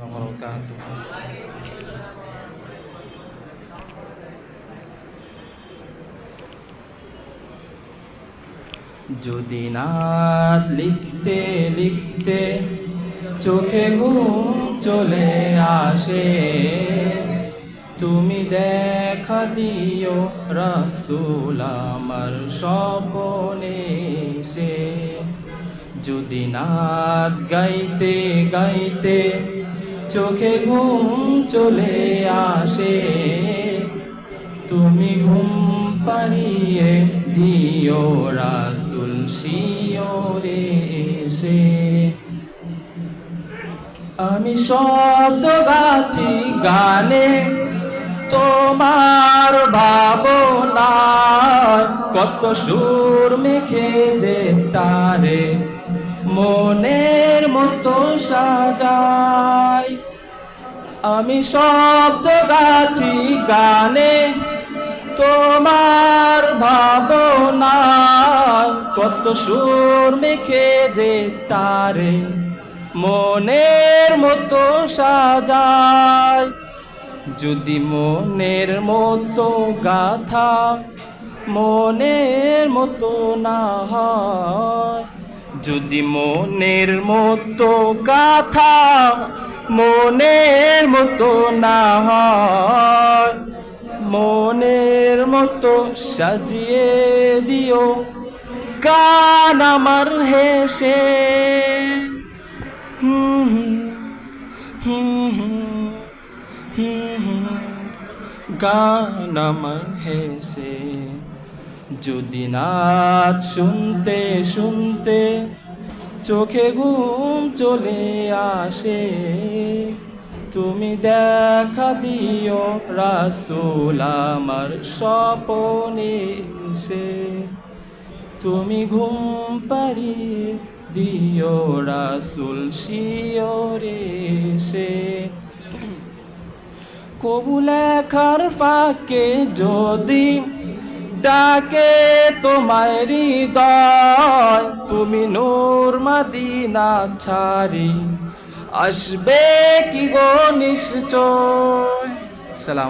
وبركاته যদি নাত লিখতে লিখতে চোখে ঘুম চলে আসে তুমি দেখা দিও রাসূল আমার স্বপনে সে যদি নাত গাইতে গাইতে চোখে ঘুম চলে আসে। তুমি ঘুম পাড়িয়ে দিও রাসুল শিওরে এসে। আমি শব্দ গাথি গানে, তোমার ভাবনা কত সুর মেখে যে তারে, মনের মতো সাজায় আমি শব্দ গাথি গানে, তোমার ভাবনা কত সুর মেখে যে তারে, মনের মতো সাজায়। যদি মনের মতো গাথা মনের মতো না হয় যদি মনের মতো গাথা মনের মতো না হয় মনের মতো সাজিয়ে দিও কান আমার হেসে গান আমার হেসে যদি নাচ শুনতে শুনতে চোখে ঘুম চলে আসে, তুমি দেখা দিও রাসূল আমার স্বপনে এসে। তুমি ঘুম পাড়িয়ে দিও রাসূল শিওরে সে কবু লেখার ফাঁকে যদি ডাকে তোমায় হৃদয় তুমি নূর মদিনা ছাড়ি। আসবে কি গো নিশ্চয়? সালাম